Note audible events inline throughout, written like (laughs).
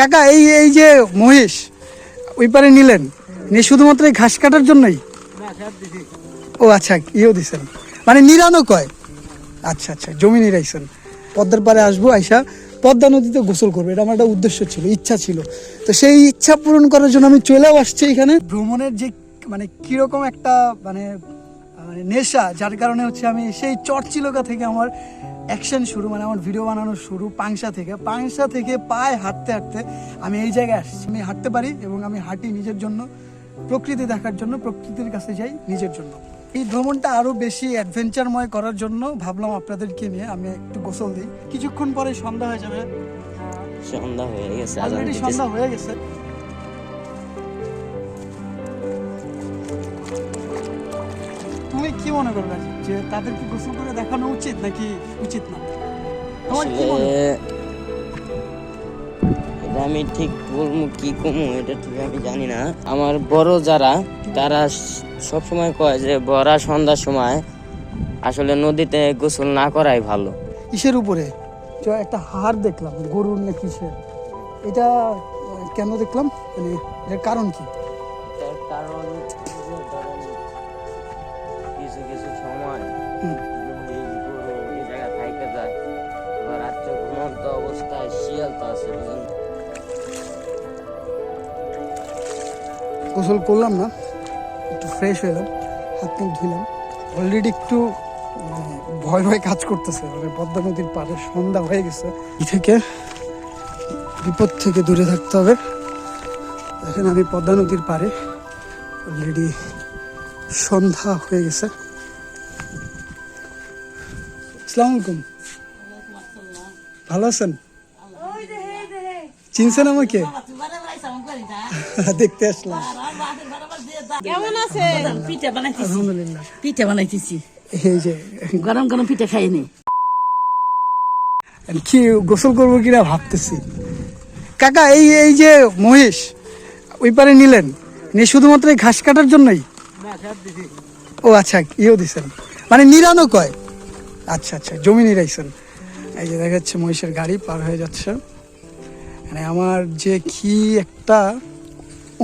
কাকা এই এই যে মহিষ ওই পারে নিলেন। নিয়ে শুধুমাত্র এই ঘাস কাটার জন্যই? ও আচ্ছা ইও দিছেন। মানে নিরানো কয়? আচ্ছা আচ্ছা জমি নিরাইছেন। পদ্মার পারে আসব আইসা পদ্মা নদীতে গোসল করব। এটা আমার একটা উদ্দেশ্য ছিল ইচ্ছা ছিল। তো সেই ইচ্ছা পূরণ করার জন্য আমি চলেও আসছি এখানে। ভ্রমণের যে মানে কীরকম একটা মানে মানে নেশা যার কারণে হচ্ছে আমি সেই চট চটচিলকা থেকে আমার অ্যাকশন শুরু মানে আমার ভিডিও বানানো শুরু পাংশা থেকে। পাংশা থেকে পায়ে হাঁটতে হাঁটতে আমি এই জায়গায় আসছি। আমি হাঁটতে পারি এবং আমি হাঁটি নিজের জন্য প্রকৃতি দেখার জন্য প্রকৃতির কাছে যাই নিজের জন্য। এই ভ্রমণটা আরও বেশি অ্যাডভেঞ্চারময় করার জন্য ভাবলাম আপনাদেরকে নিয়ে আমি একটু গোসল দিই। কিছুক্ষণ পরে সন্ধ্যা হয়ে যাবে। সন্ধ্যা হয়ে গেছে অলরেডি সন্ধ্যা হয়ে গেছে। তুমি কি মনে করবে যে তাদেরকে গোসল করে দেখানো উচিত নাকি উচিত না? তোমার কি মনে হয়? এটা আমি ঠিক বলব কি কমু এটা ঠিক আমি জানি না। আমার বড় যারা তারা সব সময় কয় যে বড়া সন্ধ্যার সময় আসলে নদীতে গোসল না করাই ভালো। কিসের উপরে? একটা হাড় দেখলাম গরুর না কিসের? এটা কেন দেখলাম? মানে এর কারণ কি? তার কারণ গোসল করলাম না একটু ফ্রেশ হলাম হাত মুখ ধুলাম অলরেডি একটু ভয় ভয় কাজ করতেছে মানে পদ্মা নদীর পাড়ে সন্ধ্যা হয়ে গেছে। এই থেকে বিপদ থেকে দূরে থাকতে হবে। দেখেন আমি পদ্মা নদীর পাড়ে অলরেডি সন্ধ্যা হয়ে গেছে। আসসালামু আলাইকুম। ভালো আছেন? চিনছেন আমাকে? (laughs) দেখতে আসলাম। কেমন আছে পিঠা বানাইতেছি। আলহামদুলিল্লাহ। পিঠা বানাইতেছি। এই যে গরম গরম পিঠা খাইনি। কি গোসল করব কিনা ভাবতেছি। কাকা এই এই যে মহিষ ওই পারে নিলেন? নিয়ে শুধুমাত্র এই ঘাস কাটার জন্যই? ও আচ্ছা ইও দিছেন। মানে নিরানো কয়? আচ্ছা আচ্ছা জমি নিরাইছেন। এই যে দেখা যাচ্ছে মহিষের গাড়ি পার হয়ে যাচ্ছে। মানে আমার যে কি একটা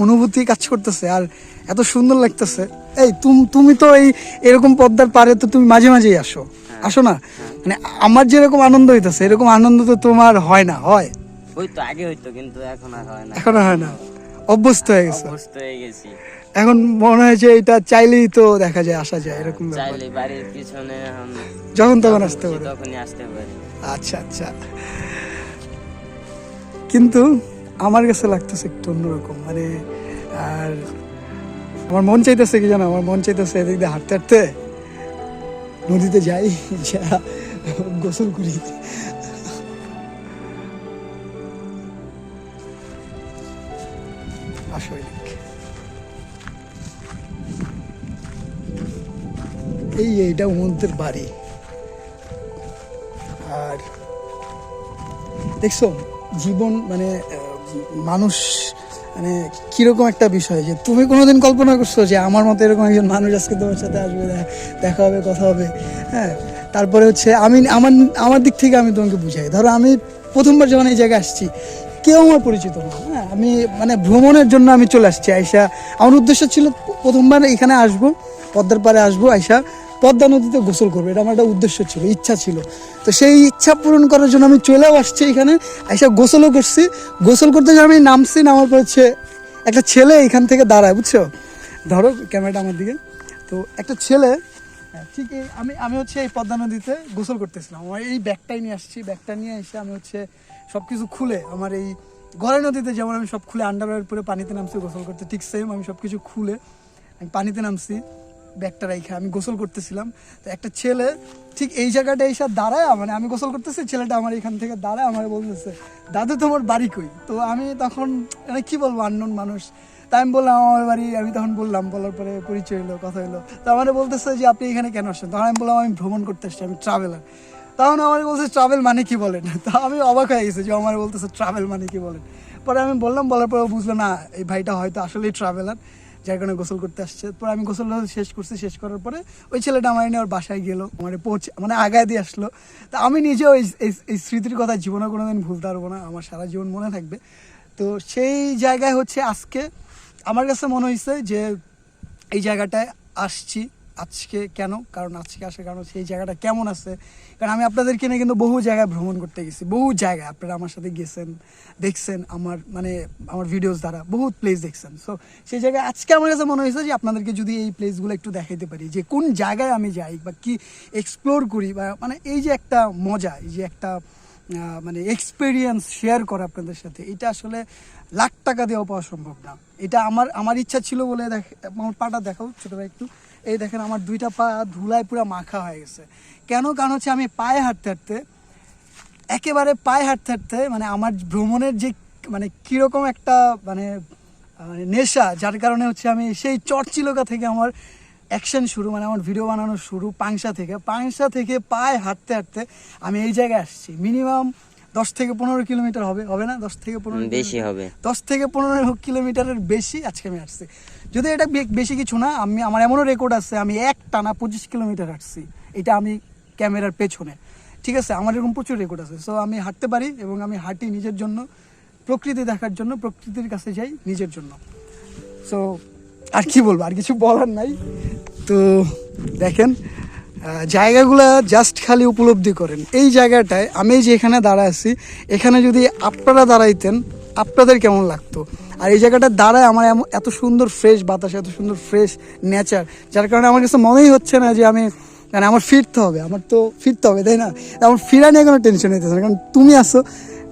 অনুভূতি কাজ করতেছে আর এত সুন্দর লাগতেছে। এই তুমি তুমি তো এই এরকম পদ্মার পারে তো তুমি মাঝে মাঝেই আসো। আসো না? মানে আমার যেরকম আনন্দ হইতেছে এরকম আনন্দ তো তোমার হয় না হয়। ওই তো আগে হইতো কিন্তু এখন আর হয় না। এখন হয় না। অভ্যস্ত হয়ে গেছে। অভ্যস্ত হয়ে গেছি। এখন মনে হয় যে এটা চাইলেই তো দেখা যায় আসা যায় এরকম চাইলে বাড়ির পিছনে যখন তখন আসতে পারে। তখনই আসতে পারি। আচ্ছা আচ্ছা। কিন্তু আমার কাছে লাগতেছে একটু অন্যরকম। মানে আর আমার মন চাইতেছে কি জানো? আমার মন চাইতেছে এদিক দিয়ে হাঁটতে হাঁটতে নদীতে যাই, যা গোসল করি। আসো এদিক। এই এইটা উমন্তের বাড়ি। আর দেখছ, জীবন মানে মানুষ মানে কীরকম একটা বিষয় যে তুমি কোনোদিন কল্পনা করছ যে আমার মতো এরকম একজন মানুষ আজকে তোমার সাথে আসবে, দেখা হবে, কথা হবে? হ্যাঁ তারপরে হচ্ছে আমি, আমার আমার দিক থেকে আমি তোমাকে বুঝাই। ধরো আমি প্রথমবার যখন এই জায়গায় আসছি, কেউ আমার পরিচিত না হ্যাঁ? আমি মানে ভ্রমণের জন্য আমি চলে আসছি আইসা আমার উদ্দেশ্য ছিল প্রথমবার এখানে আসব, পদ্মার পাড়ে আসব আইসা পদ্মা নদীতে গোসল করব এটা আমার একটা উদ্দেশ্য ছিল ইচ্ছা ছিল। তো সেই ইচ্ছা পূরণ করার জন্য আমি চলেও আসছি এখানে এসে গোসলও করছি। গোসল করতে যখন আমি নামছি নামার পর হচ্ছে একটা ছেলে এখান থেকে দাঁড়ায় বুঝছ? ধরো ক্যামেরাটা আমার দিকে। তো একটা ছেলে হ্যাঁ, ঠিক এই আমি আমি হচ্ছে এই পদ্মা নদীতে গোসল করতেছিলাম। আমার এই ব্যাগটাই নিয়ে আসছি ব্যাগটা নিয়ে এসে আমি হচ্ছে সব কিছু খুলে আমার এই গড়াই নদীতে যেমন আমি সব খুলে আন্ডারওয়্যার পরে পানিতে নামছি গোসল করতে ঠিক সেম আমি সব কিছু খুলে আমি পানিতে নামছি। ব্যাগটা রেখে আমি গোসল করতেছিলাম। তো একটা ছেলে ঠিক এই জায়গাটা এসে দাঁড়ায় মানে আমি গোসল করতেছি, ছেলেটা আমার এখান থেকে দাঁড়ায় আমার বলতেছে, দাদু, তোমার বাড়ি কই? তো আমি তখন মানে কি বলব আননোন মানুষ। তাই আমি বললাম, আমার বাড়ি আমি তখন বললাম, বলার পরে পরিচয় হলো কথা হলো তো আমার বলতেছে যে, আপনি এখানে কেন আসছেন? তখন আমি বললাম, আমি ভ্রমণ করতে আসছি, আমি ট্রাভেলার তখন আমার বলছে ট্রাভেল মানে কি বলেন? (laughs) তো আমি অবাক হয়ে গেছি যে, আমার বলতেছে ট্রাভেল মানে কি বলেন? পরে আমি বললাম, বলার পরে বুঝলো, না, এই ভাইটা হয়তো আসলেই ট্রাভেলার যার কারণে গোসল করতে আসছে। পরে আমি গোসল শেষ করছি, শেষ করার পরে ওই ছেলেটা আমার নিয়ে ওর বাসায় গেলো মানে পৌঁছে মানে আগায় দিয়ে আসলো। তা আমি নিজেও এই স্মৃতির কথা জীবনে কোনো দিন ভুলতে পারব না, আমার সারা জীবন মনে থাকবে। তো সেই জায়গায় হচ্ছে আজকে। আমার কাছে মনে হয়েছে যে এই জায়গাটায় আসছি। আজকে কেন? কারণ আজকে আসার কারণ সেই জায়গাটা কেমন আছে? কারণ আমি আপনাদেরকে নিয়ে কিন্তু বহু জায়গায় ভ্রমণ করতে গেছি। বহু জায়গায় আপনারা আমার সাথে গেছেন, দেখছেন আমার মানে আমার ভিডিওস দ্বারা। বহুত প্লেস দেখছেন। সো সেই জায়গায় আজকে আমার কাছে মনে হয়েছে যে আপনাদেরকে যদি এই প্লেসগুলো একটু দেখাইতে পারি, যে কোন জায়গায় আমি যাই বা কি এক্সপ্লোর করি বা মানে এই যে একটা মজা, এই যে একটা মানে এক্সপিরিয়েন্স শেয়ার করা আপনাদের সাথে, এটা আসলে লাখ টাকা দিয়েও পাওয়া সম্ভব না। এটা আমার আমার ইচ্ছা ছিল বলে দেখ, আমার পাটা দেখাও, ছোটো একটু। এই দেখেন আমার দুইটা পা ধুলায় পুরো মাখা হয়ে গেছে। কেন? কারণ হচ্ছে আমি পায়ে হাঁটতে হাঁটতে, একেবারে পায়ে হাঁটতে হাঁটতে মানে আমার ভ্রমণের যে মানে কীরকম একটা মানে মানে নেশা, যার কারণে হচ্ছে আমি সেই চটচিলকা থেকে আমার অ্যাকশন শুরু মানে আমার ভিডিও বানানো শুরু পাংশা থেকে। পাংশা থেকে পায়ে হাঁটতে হাঁটতে আমি এই জায়গায় আসছি। মিনিমাম দশ থেকে পনেরো কিলোমিটার হবে হবে না? দশ থেকে পনেরো বেশি হবে। দশ থেকে পনেরো কিলোমিটারের বেশি আজকে আমি আসছি। যদি এটা বেশি কিছু না আমি আমার এমনও রেকর্ড আছে আমি এক টানা পঁচিশ কিলোমিটার হাঁটছি। এটা আমি ক্যামেরার পেছনে। ঠিক আছে? আমার এরকম প্রচুর রেকর্ড আছে। সো আমি হাঁটতে পারি এবং আমি হাঁটি নিজের জন্য প্রকৃতি দেখার জন্য প্রকৃতির কাছে যাই নিজের জন্য। সো আর কি বলব? আর কিছু বলার নাই। তো দেখেন জায়গাগুলা জাস্ট খালি উপলব্ধি করেন। এই জায়গাটায় আমি যে এখানে দাঁড়া আছি, এখানে যদি আপনারা দাঁড়াইতেন, আপনাদের কেমন লাগতো? আর এই জায়গাটা দাঁড়ায় আমার এমন এত সুন্দর ফ্রেশ বাতাস, এত সুন্দর ফ্রেশ নেচার যার কারণে আমার কাছে মনেই হচ্ছে না যে আমি মানে আমার ফিরতে হবে, আমার তো ফিরতে হবে, তাই না? আমার ফিরা নিয়ে কোনো টেনশন হইতেছে না, কারণ তুমি আসো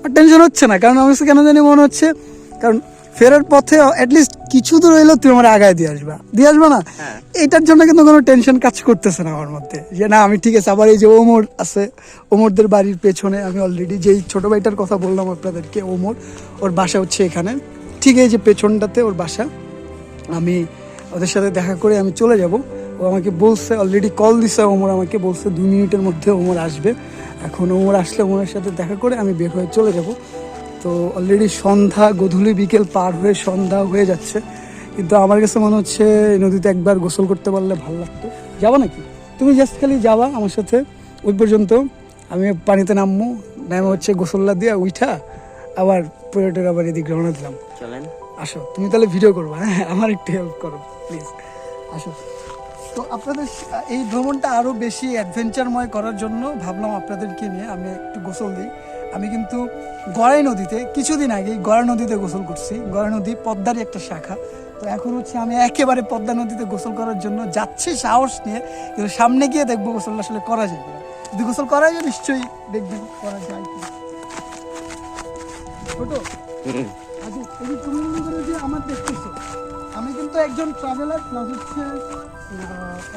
আর টেনশন হচ্ছে না, কারণ আমার কাছে কেন জানি মনে হচ্ছে, কারণ ফেরার পথে অ্যাটলিস্ট কিছু দূর হইলেও তুমি আমার আগায় দিয়ে আসবা। দিয়ে আসবা না? হ্যাঁ। এটার জন্য কিন্তু কোনো টেনশন কাজ করতেছে না আমার মধ্যে। যে না আমি ঠিক আছে আবার এই যে ওমর আছে ওমরদের বাড়ির পেছনে আমি অলরেডি যেই ছোট ভাইটার কথা বললাম আপনাদেরকে ওমর ওর বাসা হচ্ছে এখানে। ঠিক এই যে পেছনটাতে ওর বাসা আমি ওদের সাথে দেখা করে আমি চলে যাব। ও আমাকে বলছে অলরেডি কল দিছে ওমর আমাকে বলছে দুই মিনিটের মধ্যে ওমর আসবে। এখন ওমর আসলে ওমরের সাথে দেখা করে আমি বের হয়ে চলে যাব। তো অলরেডি সন্ধ্যা গধূলি বিকেল পার হয়ে সন্ধ্যা হয়ে যাচ্ছে। কিন্তু আমার কাছে মনে হচ্ছে নদীতে একবার গোসল করতে পারলে ভালো লাগতো। যাব নাকি? তুমি জাস্ট খালি যাবা আমার সাথে। ওই পর্যন্ত আমি পানিতে নামবো নামে হচ্ছে গোসল্লা দিয়ে উঠা আবার পর্যটক আবার এদিকে রওনা দিলাম। চলেন। আসো তুমি তাহলে ভিডিও করবা হ্যাঁ? আমার একটু হেল্প করো প্লিজ আসো। তো আপনাদের এই ভ্রমণটা আরও বেশি অ্যাডভেঞ্চারময় করার জন্য ভাবলাম আপনাদেরকে নিয়ে আমি একটু গোসল দিই। আমি কিন্তু গড়াই নদীতে কিছুদিন আগে গড়া নদীতে গোসল করছি। গড়া নদী পদ্মারই একটা শাখা। তো এখন হচ্ছে আমি একেবারে পদ্মা নদীতে গোসল করার জন্য যাচ্ছি সাহস নিয়ে। কিন্তু সামনে গিয়ে দেখব গোসল আসলে করা যায় যদি গোসল করা যায় নিশ্চয়ই দেখবেন করা যায় কিনা। ছোট আচ্ছা এই তুমি করো যে আমার দেখতেছো আমি কিন্তু একজন ট্রাভেলার প্লাস হচ্ছে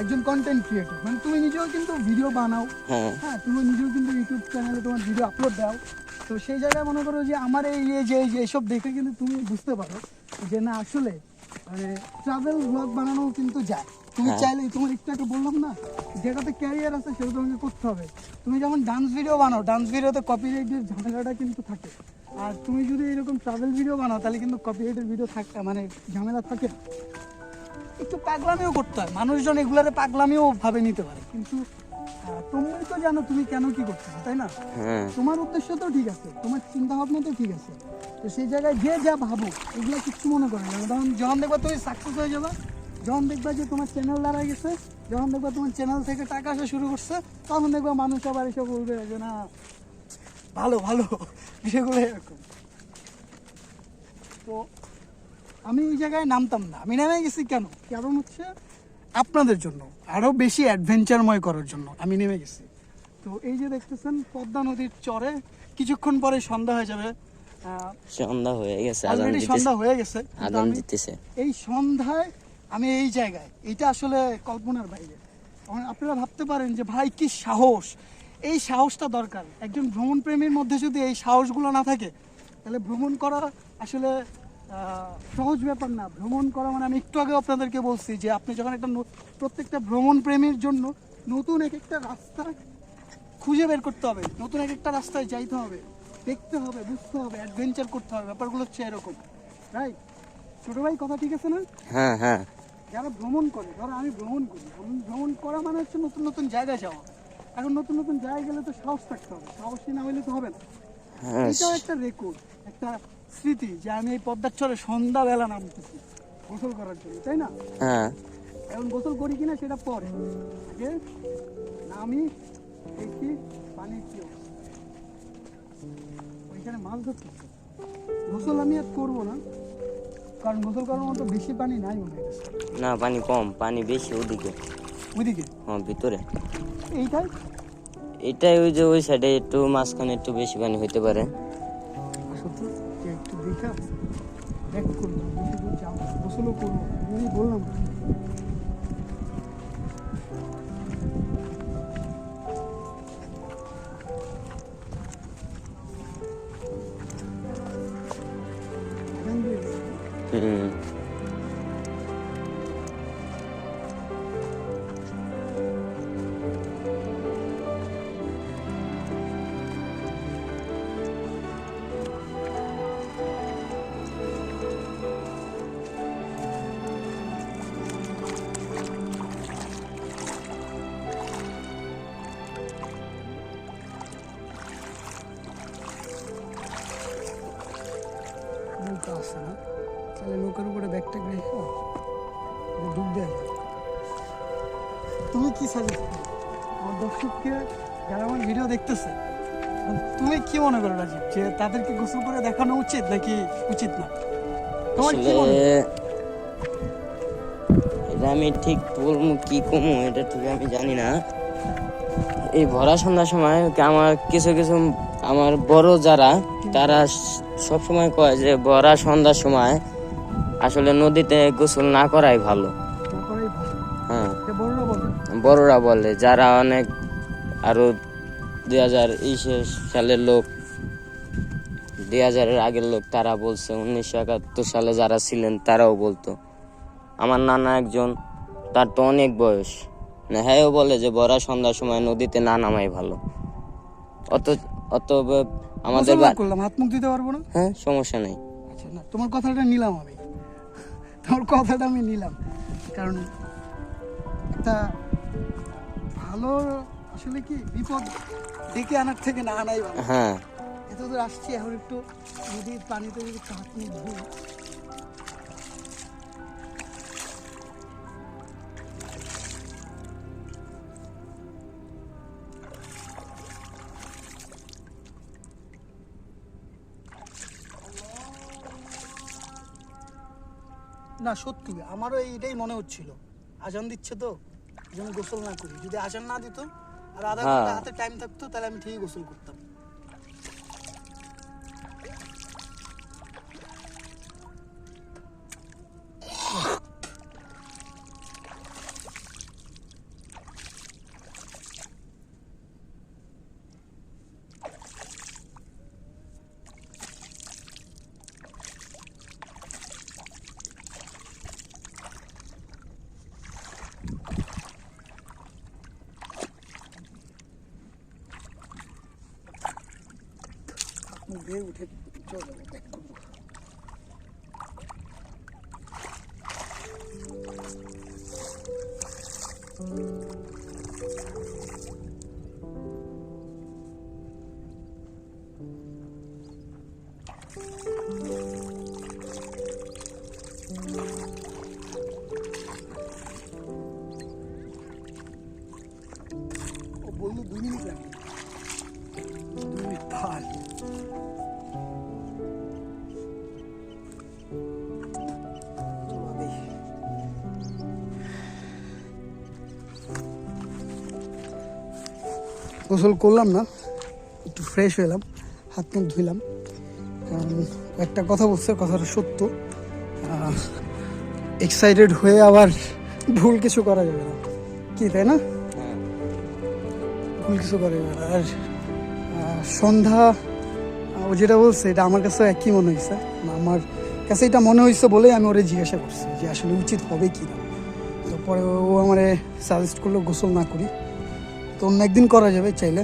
একজন কন্টেন্ট ক্রিয়েটর মানে তুমি নিজেও কিন্তু ভিডিও বানাও। হ্যাঁ। হ্যাঁ তুমি নিজেও কিন্তু ইউটিউব চ্যানেলে তোমার ভিডিও আপলোড দাও। তো সেই জায়গায় মনে করো যে আমার এই এই যে এই যে এসব দেখে কিন্তু তুমি বুঝতে পারো যে না আসলে মানে ট্রাভেল ব্লগ বানানো কিন্তু যায়। তুমি হ্যাঁ। চাইলে তোমার একটু একটু বললাম না যেটাতে ক্যারিয়ার আছে সেটা তোমাকে করতে হবে। তুমি যেমন ডান্স ভিডিও বানাও ডান্স ভিডিওতে কপিরাইটের ঝামেলাটা কিন্তু থাকে। আর তুমি যদি এরকম ট্রাভেল ভিডিও বানাও তাহলে কিন্তু কপিরাইটের ভিডিও থাকে মানে ঝামেলা থাকে। একটু পাগলামিও করতে হয়। মানুষজন এগুলারে পাগলামিও ভাবে নিতে পারে। কিন্তু তুমি তো জানো তুমি কেন কি করতেছো তাই না? হ্যাঁ। তোমার উদ্দেশ্য তো ঠিক আছে তোমার চিন্তা ভাবনা তো ঠিক আছে। তো সেই জায়গায় যে যা ভাবো এগুলো কিচ্ছু মনে করে না। যখন যখন দেখবা তুমি সাকসেস হয়ে যাবে যখন দেখবা যে তোমার চ্যানেল দাঁড়ায় গেছে যখন দেখবা তোমার চ্যানেল থেকে টাকা আসা শুরু করছে তখন দেখবা মানুষ আবার এসে বলবে যে না ভালো ভালো। বিষয়গুলো এরকম। তো আমি এই জায়গায় নামতাম না। আমি নেমে গেছি কেন? কারণ হচ্ছে আপনাদের জন্য আরও বেশি অ্যাডভেঞ্চারময় করার জন্য আমি নেমে গেছি। তো এই যে দেখতেছেন পদ্মা নদীর চরে কিছুক্ষণ পরে সন্ধ্যা হয়ে যাবে। সন্ধ্যা হয়ে গেছে অলরেডি সন্ধ্যা হয়ে গেছে কিন্তু দিতেছে। এই সন্ধ্যায় আমি এই জায়গায় এটা আসলে কল্পনার বাইরে। আপনারা ভাবতে পারেন যে ভাই কি সাহস! এই সাহসটা দরকার। একজন ভ্রমণ প্রেমীর মধ্যে যদি এই সাহসগুলো না থাকে তাহলে ভ্রমণ করা আসলে সহজ ব্যাপার না ভ্রমণ করা মানে আমি একটু আগে আপনাদেরকে বলছি যে আপনি যখন একটা প্রত্যেকটা ভ্রমণ প্রেমীর জন্য নতুন এক একটা রাস্তা খুঁজে বের করতে হবে নতুন এক একটা রাস্তায় যাইতে হবে দেখতে হবে বুঝতে হবে অ্যাডভেঞ্চার করতে হবে ব্যাপারগুলো হচ্ছে এরকম রাইট ছোটো ভাই কথা ঠিক আছে না? হ্যাঁ হ্যাঁ। যারা ভ্রমণ করে ধরো আমি ভ্রমণ করি ভ্রমণ- ভ্রমণ করা মানে হচ্ছে নতুন নতুন জায়গায় যাওয়া। এখন নতুন নতুন জায়গায় গেলে তো সাহস থাকতে হবে সাহসী না হলে তো হবে না। হ্যাঁ এটাও একটা রেকর্ড একটা স্মৃতি যে আমি এই পদ্মার চরে সন্ধ্যাবেলা নামতেছি গোসল করার জন্য তাই না? হ্যাঁ। এখন গোসল করি কিনা সেটা পরে। আগে নামি দেখি পানির কি ওইখানে মাছ ধরতেছে গোসল আমি আর করব না কারণ গোসল করার মতো বেশি পানি নাই মনে না পানি কম পানি বেশি ওদিকে। ওইদিকে? হ্যাঁ ভিতরে। এইটাই? এটাই ওই যে ওই সাইডে একটু মাঝখানে একটু বেশি পানি হইতে পারে। একটু দেখা দেখ করব বেশি করব বললাম নৌকার উপরে ব্যাগটা রেখে ডুব দেয় তুমি কি সাজেস্ট করো? আমার দর্শককে যারা আমার ভিডিও দেখতেছে, তুমি কি মনে করো রাজীব, যে তাদেরকে গোসল করে দেখানো উচিত নাকি উচিত না? তোমার কি মনে এটা আমি ঠিক বলব কি কমু, এটা ঠিক আমি জানি না। এই ভরা সন্ধ্যার সময় আমার কিছু কিছু আমার বড় যারা, তারা সব সময় কয় যে ভরা সন্ধ্যার সময় আসলে নদীতে গোসল না করাই ভালো। হ্যাঁ। বড়রা বলে? যারা অনেক আরও দুই হাজার সালের লোক দুই হাজারের আগের লোক তারা বলছে উনিশশো একাত্তর সালে যারা ছিলেন তারাও বলতো আমার নানা একজন তার তো অনেক বয়স। না হ্যাঁও বলে যে বড়া সন্ধ্যার সময় নদীতে না নামাই ভালো। অত অত আমাদের গোসল বা- করলাম হাত মুখ দিতে পারব না? হ্যাঁ সমস্যা নেই। আচ্ছা না তোমার কথাটা নিলাম আমি। তোমার কথাটা আমি নিলাম। কারণ একটা ভালো আসলে কি বিপদ ডেকে আনার থেকে না আনাই ভালো। হ্যাঁ। এত দূর আসছি এখন একটু নদীর পানিতে যদি চাটনি হাত না সত্যি। আমারও এইটাই মনে হচ্ছিল। আজান দিচ্ছে তো যেন গোসল না করি। যদি আজান না দিত আর আধা হ্যাঁ। ঘণ্টা হাতে টাইম থাকতো তাহলে আমি ঠিকই গোসল করতাম। মুখ দিয়ে উঠে চলে গোসল করলাম না, একটু ফ্রেশ হলাম হাত মুখ ধুইলাম। একটা কথা বলছে, কথাটা সত্য। এক্সাইটেড হয়ে আবার ভুল কিছু করা যাবে না। কি, তাই না? ভুল কিছু করা যাবে না। আর সন্ধ্যা, ও যেটা বলছে, এটা আমার কাছে একই মনে হয়েছে আমার কাছে এটা মনে হয়েছে বলেই আমি ওরে জিজ্ঞাসা করছি যে আসলে উচিত হবে কি না তো পরে ও আমারে সাজেস্ট করল, গোসল না করি। তো অন্য একদিন করা যাবে চাইলে।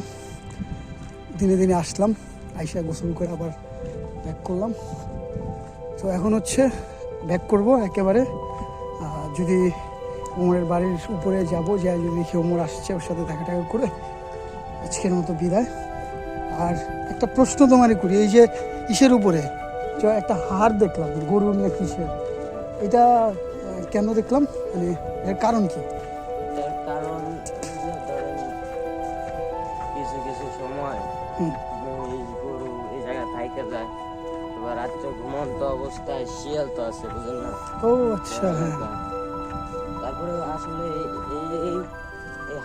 দিনে দিনে আসলাম, আইসা গোসল করে আবার ব্যাক করলাম। তো এখন হচ্ছে ব্যাক করব একেবারে। যদি ওমরের বাড়ির উপরে যাব যে যদি দেখি ওমর আসছে ওর সাথে দেখা টাকা করে, আজকের মতো বিদায়। আর একটা প্রশ্ন তোমারই করি, এই যে ইসের উপরে একটা হাড় দেখলাম, গরুর না কিসের এটা কেন দেখলাম? মানে এর কারণ কি? ও আচ্ছা হ্যাঁ। তারপরে আসলে এই এই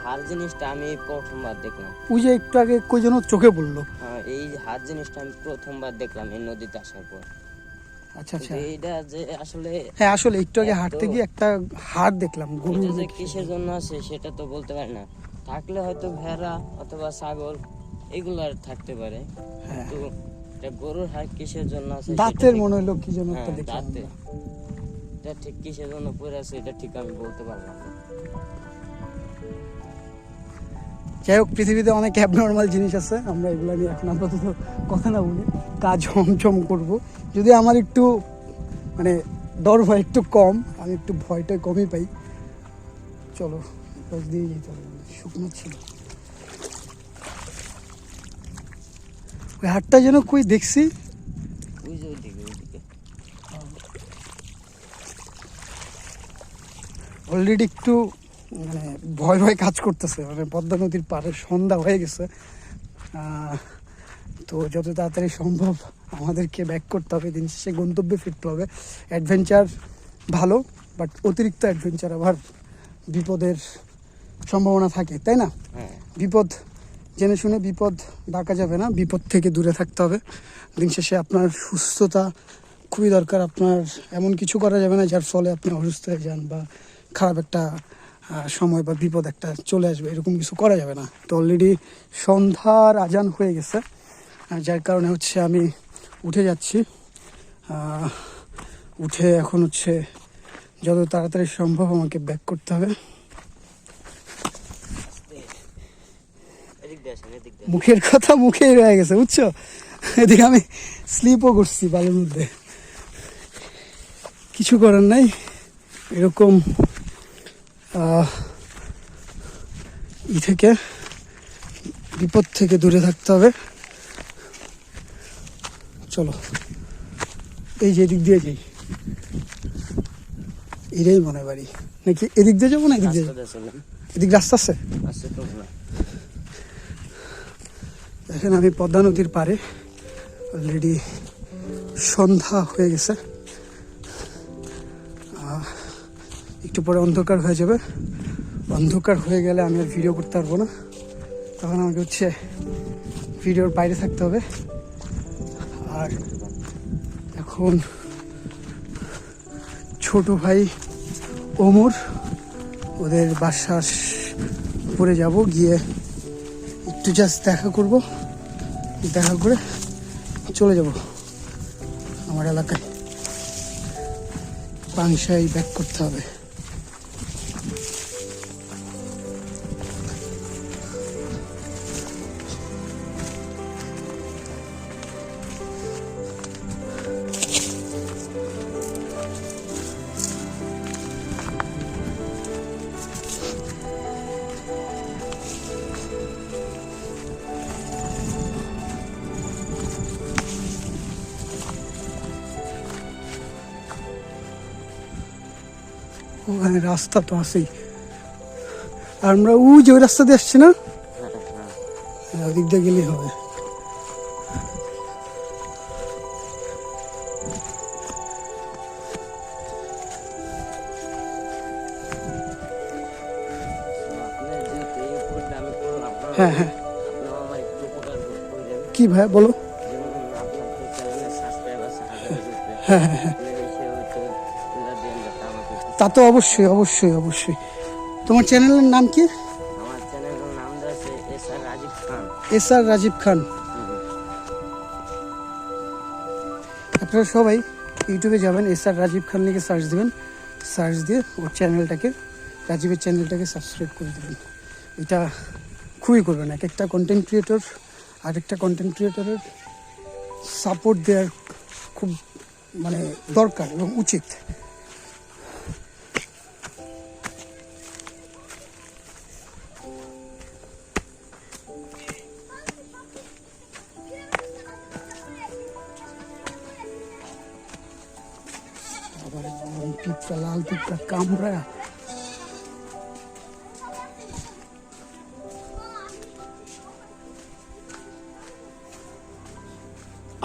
হার জিনিসটা আমি প্রথমবার দেখলাম। ওই যে একটু আগে কই যেন চোখে পড়ল। হ্যাঁ, এই হার জিনিসটা আমি প্রথমবার দেখলাম এই নদীতে আসার পর। আচ্ছা আচ্ছা। এইটা যে আসলে হ্যাঁ আসলে একটু আগে হাঁটতে গিয়ে একটা হাড় দেখলাম এটা যে কিসের জন্য আছে সেটা তো বলতে পারি না। থাকলে হয়তো ভেড়া অথবা ছাগল এগুলো আর থাকতে পারে। হ্যাঁ। গরুর হার কিসের জন্য আছে দাঁতের মনে হলো কি যেন একটা হ্যাঁ, দেখলাম এটা ঠিক কিসের জন্য পড়ে আছে এটা ঠিক আমি বলতে পারলাম না। যাই হোক পৃথিবীতে অনেক অ্যাবনর্মাল জিনিস আছে আমরা এগুলো নিয়ে এখন আপাতত কথা না বলি কাজ হমচম করব। যদি আমার একটু মানে ডর ভয় একটু কম আমি একটু ভয়টা কমই পাই। চলো দিয়ে যেতে হবে শুকনো ছিল। ওই হাটটা যেন কই দেখছি ওই যে ওইদিকে ওইদিকে অলরেডি একটু মানে ভয় ভয় কাজ করতেছে। মানে পদ্মা নদীর পাড়ে সন্ধ্যা হয়ে গেছে। তো যত তাড়াতাড়ি সম্ভব আমাদেরকে ব্যাক করতে হবে। দিন শেষে গন্তব্যে ফিরতে হবে। অ্যাডভেঞ্চার ভালো বাট অতিরিক্ত অ্যাডভেঞ্চার আবার বিপদের সম্ভাবনা থাকে তাই না? হ্যাঁ। বিপদ জেনে শুনে বিপদ ডাকা যাবে না। বিপদ থেকে দূরে থাকতে হবে। দিন শেষে আপনার সুস্থতা খুবই দরকার। আপনার এমন কিছু করা যাবে না যার ফলে আপনি অসুস্থ হয়ে যান বা খারাপ একটা সময় বা বিপদ একটা চলে আসবে, এরকম কিছু করা যাবে না। তো অলরেডি সন্ধ্যার আজান হয়ে গেছে যার কারণে হচ্ছে আমি উঠে যাচ্ছি। উঠে এখন হচ্ছে যত তাড়াতাড়ি সম্ভব আমাকে ব্যাক করতে হবে। মুখের কথা মুখেই রয়ে গেছে, বুঝছ? এদিকে আমি স্লিপও করছি বালির মধ্যে। কিছু করার নাই, এরকম ই থেকে বিপদ থেকে দূরে থাকতে হবে। চলো এই যে এদিক দিয়ে যাই। এটাই মনে বাড়ি। নাকি এদিক দিয়ে যাব না এদিক দিয়ে এদিক রাস্তা আছে? দেখেন আমি পদ্মা নদীর পারে অলরেডি সন্ধ্যা হয়ে গেছে। আহ, একটু পরে অন্ধকার হয়ে যাবে। অন্ধকার হয়ে গেলে আমি আর ভিডিও করতে পারব না। তখন আমাকে হচ্ছে ভিডিওর বাইরে থাকতে হবে। আর এখন ছোট ভাই ওমর, ওদের বাসার উপরে যাব, গিয়ে একটু জাস্ট দেখা করব। দেখা করে চলে যাব আমার এলাকায়। পাংশাই ব্যাক করতে হবে। ওখানে রাস্তা তো আছেই আর আমরা ও যে ওই রাস্তা দিয়ে আসছি না হ্যাঁ হ্যাঁ হ্যাঁ, ওদিক দিয়ে গেলেই হবে আপনি যেহেতু এই উপরটা আমি করলাম না, হ্যাঁ হ্যাঁ আপনিও আমার একটু উপকার করবেন কি ভাই বলো যেমন আপনার তা তো অবশ্যই অবশ্যই অবশ্যই। তোমার চ্যানেলের নাম কি? আমার চ্যানেলের নাম আছে S R Rajib Khan. S R Rajib Khan. আপনারা সবাই ইউটিউবে যাবেন এস আর রাজীব খান লিখে সার্চ দেবেন। সার্চ দিয়ে ওর চ্যানেলটাকে রাজীবের চ্যানেলটাকে সাবস্ক্রাইব করে দেবেন। এটা খুবই করবেন। এক একটা কন্টেন্ট ক্রিয়েটর আরেকটা কন্টেন্ট ক্রিয়েটরের সাপোর্ট দেওয়ার খুব মানে দরকার এবং উচিত।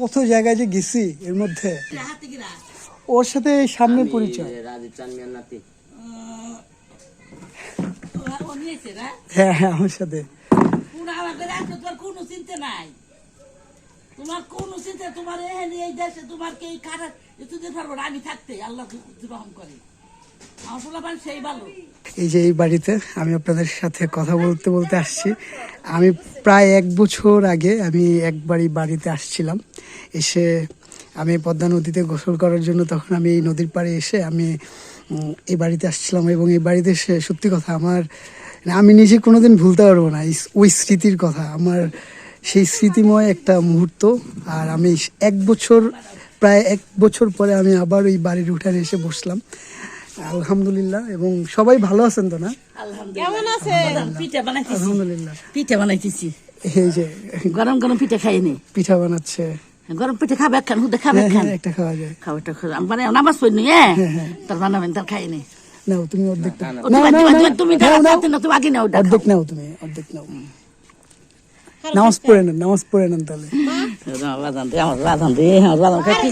কত জায়গায় যে গেছি এর মধ্যে? ওর সাথে এই সামনের পরিচয়। রাজীব চানমিয়ার নাতি। ও নিয়েছে হ্যাঁ হ্যাঁ আমার সাথে। তোমার কোনো চিন্তা নাই? তোমার কোনো চিন্তা তোমার এহেন এই দেশে তোমার কে খারাপ এতদিন পারব আমি থাকতে আল্লাহ রহম করে। আমার সেই ভালো। এই যে এই বাড়িতে আমি আপনাদের সাথে কথা বলতে বলতে আসছি। আমি প্রায় এক বছর আগে আমি একবারই বাড়িতে আসছিলাম। এসে আমি পদ্মা নদীতে গোসল করার জন্য তখন আমি এই নদীর পাড়ে এসে আমি এই বাড়িতে আসছিলাম এবং এই বাড়িতে এসে সত্যি কথা আমার, আমি নিজে কোনোদিন ভুলতে পারব না। ওই স্মৃতির কথা, আমার সেই স্মৃতিময় একটা মুহূর্ত। আর আমি এক বছর, প্রায় এক বছর পরে আমি আবার ওই বাড়ির উঠানে এসে বসলাম। আলহামদুলিল্লাহ এবং সবাই ভালো আছেন তো না? কেমন পিঠা বানাইতেছি। আলহামদুলিল্লাহ। পিঠা বানাইতেছি। এই যে গরম গরম পিঠা খাইনি পিঠা বানাচ্ছে। গরম পিঠা খাবে খান হুদে খাবে হ্যাঁ হ্যাঁ একটা খাওয়া যায়। একটা আমি মানে নামাজ পড়নি হ্যাঁ? তার বানাবেন তার খাইনি নাও তুমি নাও, তুমি- আগে নাও অর্ধেক নাও তুমি অর্ধেক নাও। নামাজ পড়ে নেন নামাজ পড়ে নেন তাহলে। আমার বাদাম দে আমার বাদাম খাই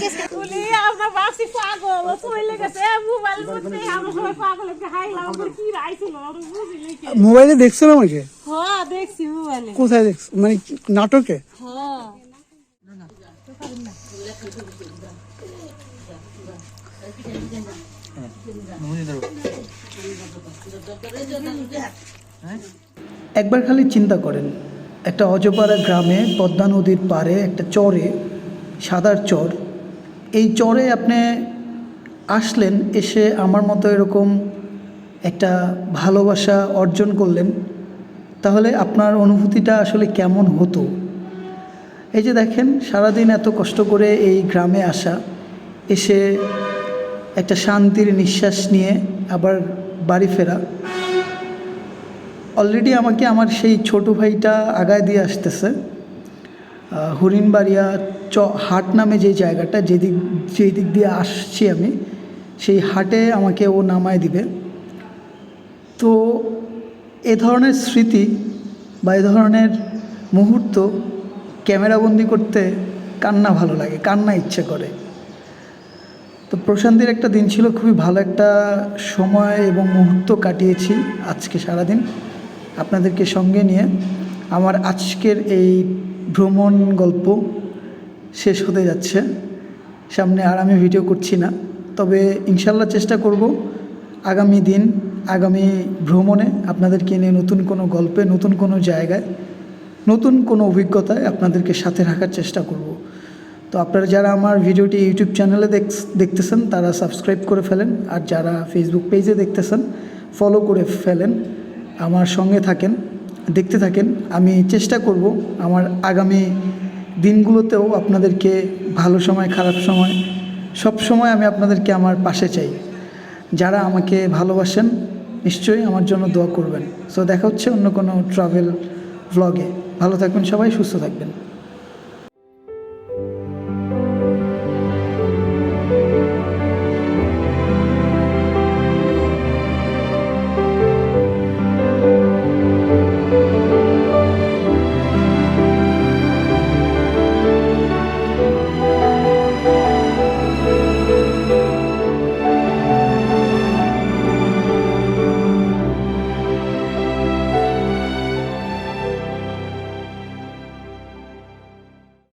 পাগল ও চলে গেছে মোবাইল করতে আমার সবাই পাগল একটু হাইলাম আমার কি রাইছিল বুঝিনি কি। মোবাইলে দেখছ না আমাকে? হ্যাঁ দেখছি মোবাইলে। কোথায় দেখছ? মানে নাটকে? হ্যাঁ। একবার খালি চিন্তা করেন একটা অজপাড়া গ্রামে পদ্মা নদীর পাড়ে একটা চরে সাদার চর এই চরে আপনি আসলেন, এসে আমার মতো এরকম একটা ভালোবাসা অর্জন করলেন, তাহলে আপনার অনুভূতিটা আসলে কেমন হতো? এই যে দেখেন, সারাদিন এত কষ্ট করে এই গ্রামে আসা, এসে একটা শান্তির নিঃশ্বাস নিয়ে আবার বাড়ি ফেরা। অলরেডি আমাকে আমার সেই ছোট ভাইটা আগায় দিয়ে আসতেছে হরিণবাড়িয়া চ, হাট নামে যে জায়গাটা, যেদিক যেই দিক দিয়ে আসছি আমি, সেই হাটে আমাকে ও নামায় দিবে। তো এ ধরনের স্মৃতি বা এ ধরনের মুহূর্ত ক্যামেরাবন্দি করতে কান্না ভালো লাগে, কান্না ইচ্ছে করে। তো প্রশান্তির একটা দিন ছিল, খুবই ভালো একটা সময় এবং মুহূর্ত কাটিয়েছি আজকে সারাদিন আপনাদেরকে সঙ্গে নিয়ে। আমার আজকের এই ভ্রমণ গল্প শেষ হতে যাচ্ছে। সামনে আর আমি ভিডিও করছি না। তবে ইনশাল্লাহ চেষ্টা করব আগামী দিন, আগামী ভ্রমণে আপনাদেরকে নিয়ে নতুন কোনো গল্পে, নতুন কোনো জায়গায়, নতুন কোনো অভিজ্ঞতায় আপনাদেরকে সাথে রাখার চেষ্টা করব। তো আপনারা যারা আমার ভিডিওটি ইউটিউব চ্যানেলে দেখ- দেখতেছেন, তারা সাবস্ক্রাইব করে ফেলেন। আর যারা ফেসবুক পেজে দেখতেছেন ফলো করে ফেলেন। আমার সঙ্গে থাকেন, দেখতে থাকেন। আমি চেষ্টা করব আমার আগামী দিনগুলোতেও আপনাদেরকে ভালো সময়, খারাপ সময়, সব সময় আমি আপনাদেরকে আমার পাশে চাই। যারা আমাকে ভালোবাসেন, নিশ্চয়ই আমার জন্য দোয়া করবেন। সো দেখা হচ্ছে অন্য কোনো ট্রাভেল ভ্লগে ভালো থাকবেন সবাই, সুস্থ থাকবেন।